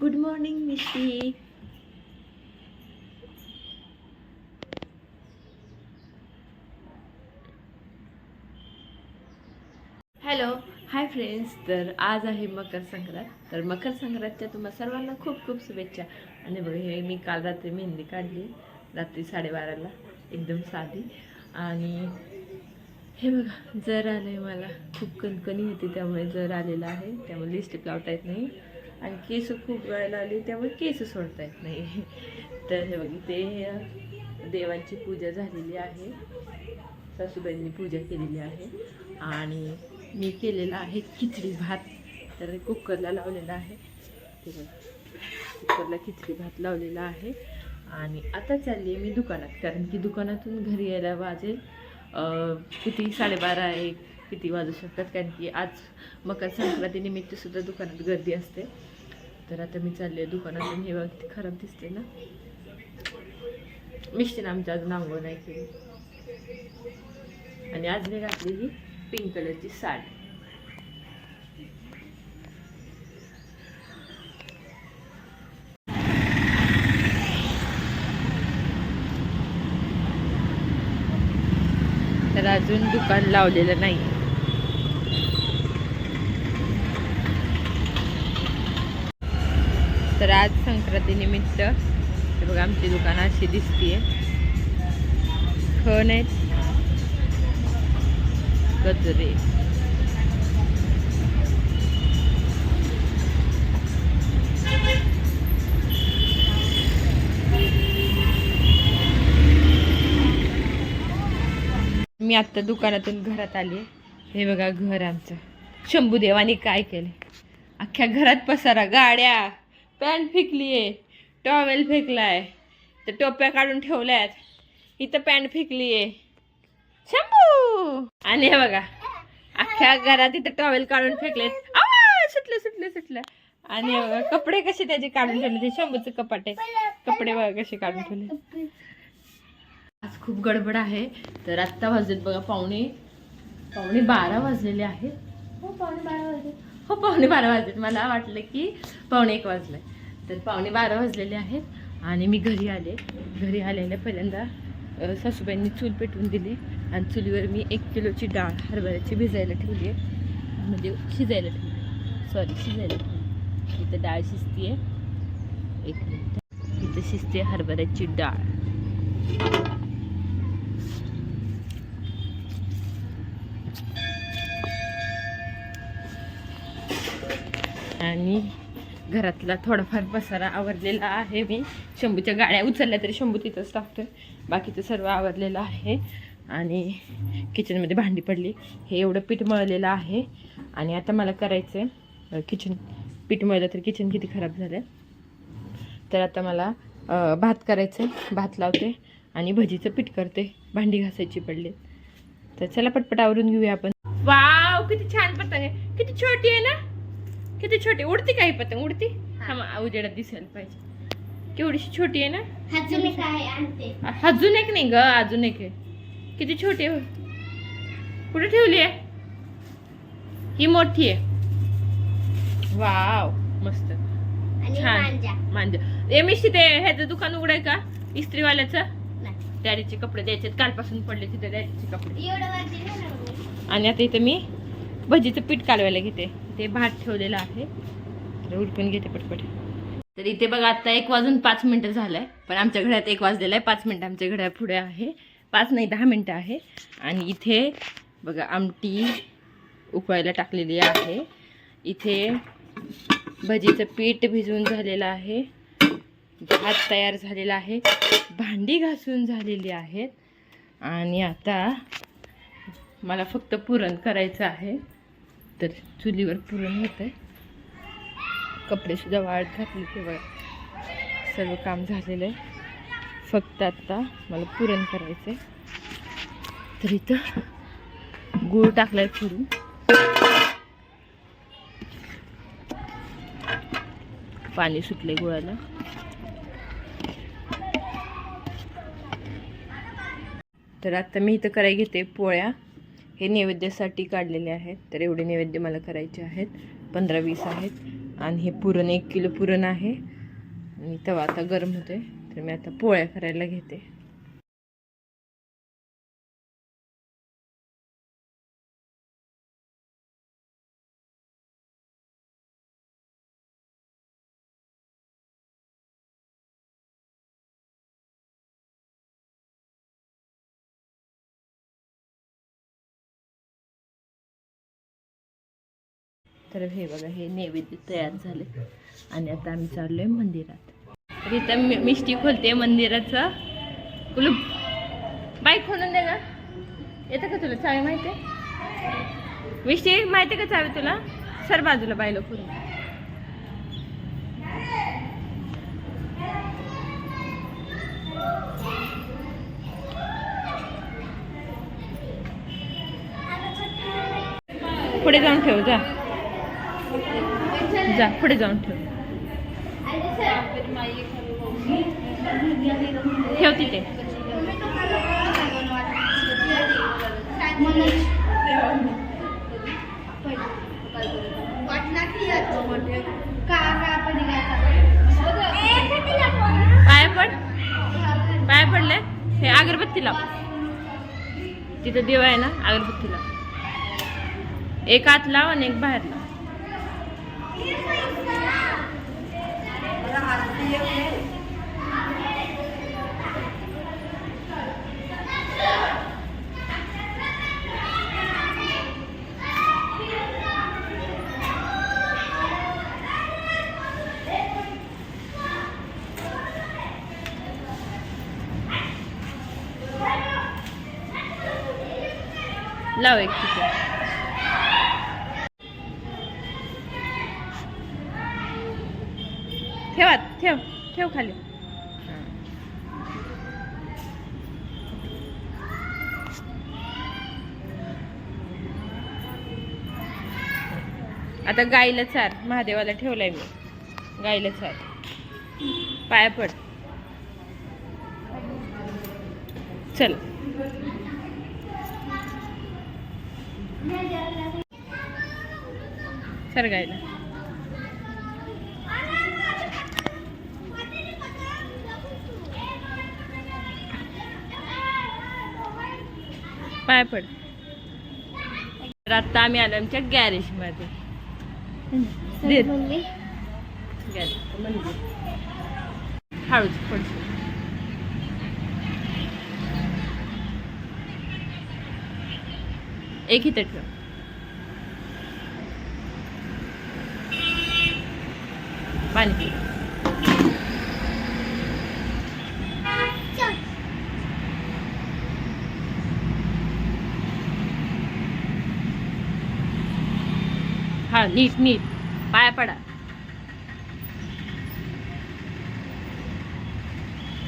Good morning Misty hello hi friends तर आज आहे मकर संक्रांत. तर मकर संक्रांतच्या तुम्हा सर्वांना खूप खूप शुभेच्छा. आणि बघा हे मी काल रात्री मेहंदी काढली. रात्री साडेबाराला. एकदम साधी. आणि हे बघा जर आलं मला. खूप कणकणी होती त्यामुळे जर आलेलं आहे. त्यामुळे लिस्टिक लावता येत नाही. आणि केस खूप वेळेला आली त्यामुळे केस सोडता येत नाही. तर हे बघ ते देवांची पूजा झालेली आहे. सासूबाईंनी पूजा केलेली आहे. आणि मी केलेला आहे खिचडी भात. तर कुकरला लावलेला आहे. ते बघ कुकरला खिचडी भात लावलेला आहे. आणि आता चालली आहे मी दुकानात. कारण की दुकानातून घरी यायला वाजेल. किती साडेबारा एक किती वाजू शकतात? कारण की आज मकर संक्रांतीनिमित्त सुद्धा दुकानात गर्दी असते. तर आता मी चालले दुकानातून हे बघ किती खराब दिसते ना. मिस्टीनं आमच्या अजून आंघोळ नाही. केली आणि आज मी घातली ही पिंक कलरची साडी. अजून दुकान लावलेलं नाही. तर आज संक्रांतीनिमित्त हे बघा आमची दुकानं अशी दिसतीये. खण आहेत. गजरे. मी आत्ता दुकानातून घरात आली हे बघा घर आमचं. शंभूदेवाने काय केलं अख्ख्या घरात पसारा गाड्या पॅन्ट फेकलीये टॉवेल फेकलाय तर टोप्या काढून ठेवल्यात इथं पॅन्ट फेकलीये. शंभू! आणि हे बघा अख्ख्या घरात इथं टॉवेल काढून फेकलेत. सुटलं सुटलं सुटलं. आणि बघा कपडे कसे त्याचे काढून ठेवले ते शंभूचं कपाट आहे. कपडे बघा कसे काढून ठेवले आज खूप गडबड आहे. तर आत्ता वाजलेत बघा पावणे पावणे बारा वाजलेले आहेत. हो पावणे बारा वाजले. हो पावणे बारा वाजलेत. मला वाटलं की पावणे एक वाजलंय. तर पावणे बारा वाजलेले आहेत आणि मी घरी आले. घरी आलेल्या पहिल्यांदा सासूबाईंनी चूल पेटवून दिली आणि चुलीवर मी एक किलोची डाळ हरभऱ्याची भिजायला ठेवली आहे. म्हणजे शिजायला ठेवली सॉरी शिजायला ठेवली इथं डाळ शिजतीये. एक मिनिट. इथं शिजते हरभऱ्याची डाळ. आणि घरातला थोडाफार पसारा आवरलेला आहे मी. शंभूच्या गाड्या उचलल्या तरी शंभू तिथंच टाकतोय. बाकीचं सर्व आवरलेलं आहे. आणि किचनमध्ये भांडी पडली. हे एवढं पीठ मळलेलं आहे. आणि आता मला करायचं आहे किचन पीठ मळलं तर किचन किती खराब झालं तर आता मला भात करायचं आहे भात लावते आणि भजीचं पीठ करते. भांडी घासायची पडली. तर चला पटपट आवरून घेऊया आपण. वाव किती छान पतंग आहे. किती छोटी आहे ना? किती छोटी. उडती काही पतंग? उडती? उजेडात दिसायला पाहिजे. केवढीशी छोटी आहे ना? अजून एक आहे आणते. अ- अजून एक नाही ग अजून एक आहे. किती छोटी आहे? कुठे ठेवली आहे? ही मोठी आहे. वाव मस्त. छान. मांजा. एमिशी ते ह्याचं दुकान उघडाय का? इस्त्रीवाल्याचं. डॅडीचे कपडे द्यायचे कालपासून पडले तिथे डॅडीचे कपडे. आणि आता इथं मी भजीचं पीठ कालवायला घेते. ते भात ठेवलेलं आहे. उडकून घेते पटपट. तर इथे बघा आता एक वाजून पाच मिनटं झालंय. पण आमच्या घरात एक वाजलेलं आहे पाच मिनटं आमच्या घड्या पुढे आहे. पाच नाही दहा मिनटं आहे. आणि इथे बघा आमटी उकळायला टाकलेली आहे. इथे भजीचं पीठ भिजवून झालेलं आहे. भात तयार झालेला आहे. भांडी घासून झालेली आहेत. आणि आता मला फक्त पुरण करायचं आहे. तर चुलीवर पुरण होतं आहे कपडेसुद्धा वाढ घातले किंवा सर्व काम झालेलं आहे. फक्त आता मला पुरण करायचं आहे तर इथं गूळ टाकलाय पुरून. पाणी सुटले गुळाला. तर आता मी इथं करायला घेते पोळ्या. हे नैवेद्यासाठी काढलेले आहेत तर एवढे नैवेद्य मला करायचे आहेत. पंधरा वीस आहेत. आणि हे पुरण एक किलो पुरण आहे. आणि तवा आता गरम होते तर मी आता पोळ्या करायला घेते. तर हे बघा हे नैवेद्य तयार झाले. आणि आता आम्ही चाललोय मंदिरात. तर इथं मी मिष्टी खोलते मंदिराचं. कुलूप. बाईक खोलून दे ना येतं का तुला चावी माहिती आहे मिष्टी माहिती आहे का चावी तुला? सर बाजूला बायला खोलून. पुढे जाऊन ठेवू जा. जा पुढे जाऊन ठेव. ठेव तिथे. पाया पड. पाया पडले. हे अगरबत्ती लाव तिथं देव आहे ना अगरबत्ती लाव एक आत लाव आणि एक बाहेर लाव. लाव एक आता गाईला चार. महादेवाला ठेवलाय मी. गाईला चार. पाया पड. चल. सर गायला पाय पड. तर आता आम्ही आलो आमच्या गॅरेजमध्ये दे. गॅरेज मंदिर हळूच पडतो एक इथं ठेव हा नीट नीट. पाया पडा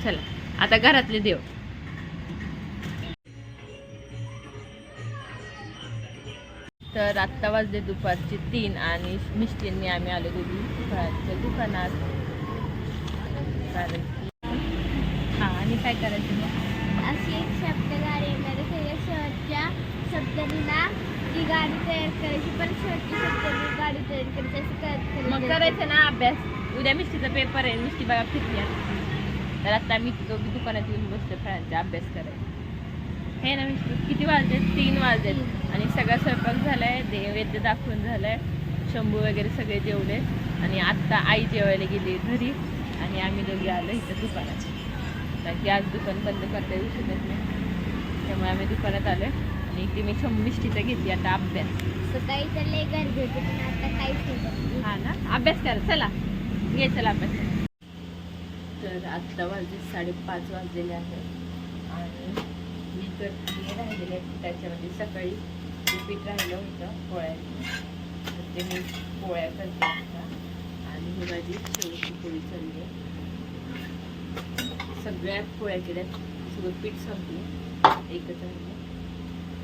चला आता घरातले देव. तर आत्ता वाजले दुपारचे तीन आणि मिस्टींनी आम्ही आलो दोघी फळांच्या दुकानात. कारण हा आणि काय करायचं मग? अशी एक शब्द गाडी येणार सगळ्या शहरच्या शब्दांना ती गाडी तयार करायची पण शेवटच्या शब्दांनी गाडी तयार करायची असं करत मग करायचं ना अभ्यास. उद्या मिस्टीचा पेपर आहे मिस्टी बघा फिरली आता. तर आता मी दोघी दुकानात येऊन बसतो फळांचा अभ्यास करायचा हे ना मिस्टर किती वाजले? तीन वाजले. आणि सगळा स्वयंपाक झालाय नैवेद्य दाखवून झालाय शंभू वगैरे सगळे जेवले. आणि आत्ता आई जेवायला गेली घरी. आणि आम्ही दोघी आलो इथं दुकानात. कारण की आज दुकान बंद करता येऊ शकत नाही. त्यामुळे आम्ही दुकानात आलो आणि इथे मी शंभू मिष्टीचा घेतली आता अभ्यास. सकाळी तर लय गरज होती पण आता काहीच नाही हा ना? अभ्यास कर चला. घे चला अभ्यास तर आत्ता वाजले साडेपाच वाजलेले आहेत आणि मी हे राहिलेले त्याच्यामध्ये सकाळी पीठ राहिलं होतं पोळ्याचं तर ते मी पोळ्या करते आता. आणि ही माझी शेवटची पोळी चालली आहे. सगळ्या पोळ्या केल्या सगळं पीठ संपलं. एकच राहिलं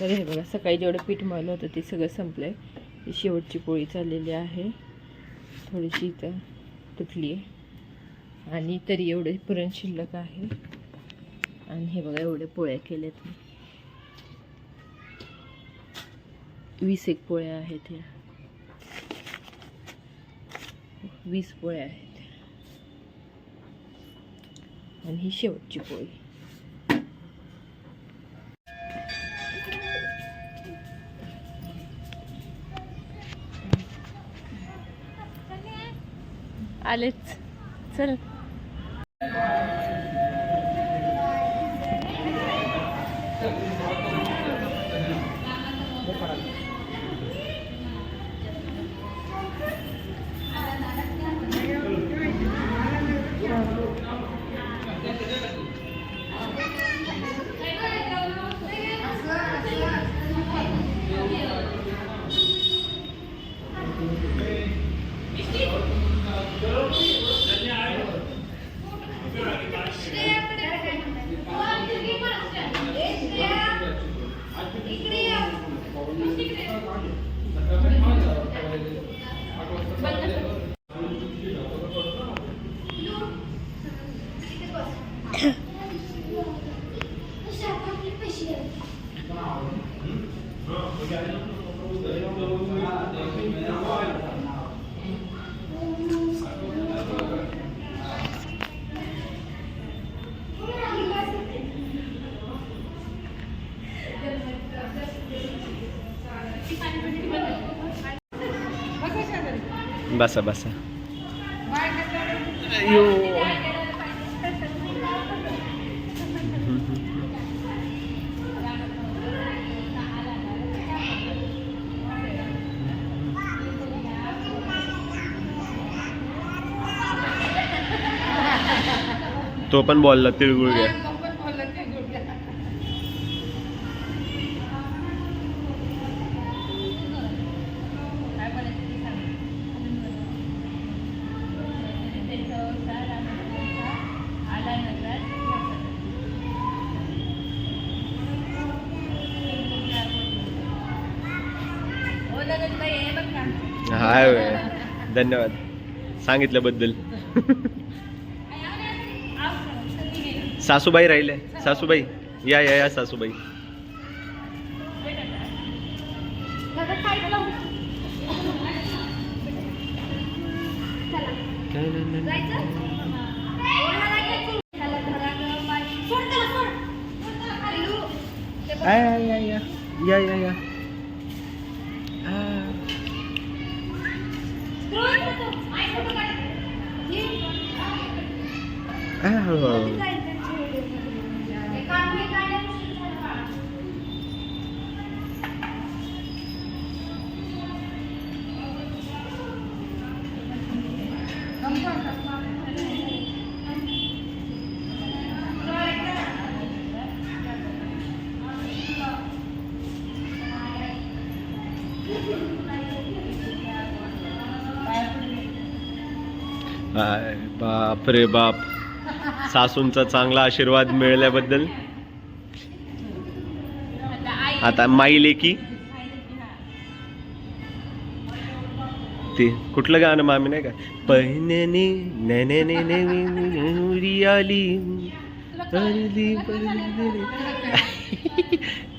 तर हे बघा सकाळी जेवढं पीठ मळलं होतं ते सगळं संपलं आहे शेवटची पोळी चाललेली आहे. थोडीशी इथं तुटली आहे आणि तरी एवढे पुरण शिल्लक आहे. आणि हे बघा एवढे पोळ्या केल्यात आहेत वीस एक पोळ्या आहेत ह्या. वीस पोळ्या आहेत. आणि ही शेवटची पोळी. आलेच. चल. बसा बसा. तो पण बोलला तिळगुळ घ्या. हाय होय. धन्यवाद. सांगितल्याबद्दल. सासूबाई राहिले. सासूबाई या या या सासूबाई. या या या या. हळूहळू हाय, बाप रे बाप सासूंचा चांगला आशीर्वाद मिळाल्याबद्दल. आता माई लेकी. ते कुठलं गाणं मामी नाही का? पहिने नेने नेने आली.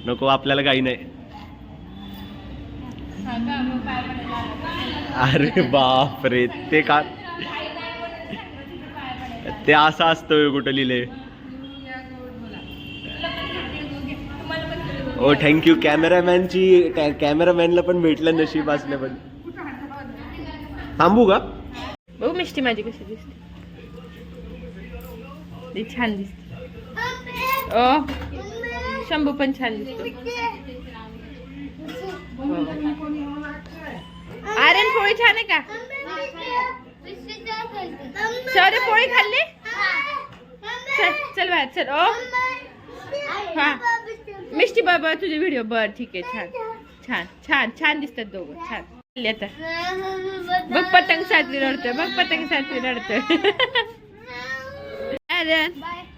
नको आपल्याला काही नाही. अरे बाप रे ते का ते असं असतं कुठं लिहिले. ओ थँक्यू कॅमेरामॅनची कॅमेरामॅनला पण भेटलं नशीब असल्याबद्दल थांबू का? बघू मिष्टी माझी कशी दिसते. छान दिसते. ओ शंभू पण छान दिसतो. आर्यन पोळी छान आहे का? शौर्य पोळी खाल्ली? चल चल बाहेर चल. ओ. हा. मिष्टी बाबा तुझे व्हिडिओ बर ठीक आहे छान. छान छान छान दिसतात दोघं. छान. आता. बघ पतंग साजरी रडतोय बघ पतंग साजरी रडतोय.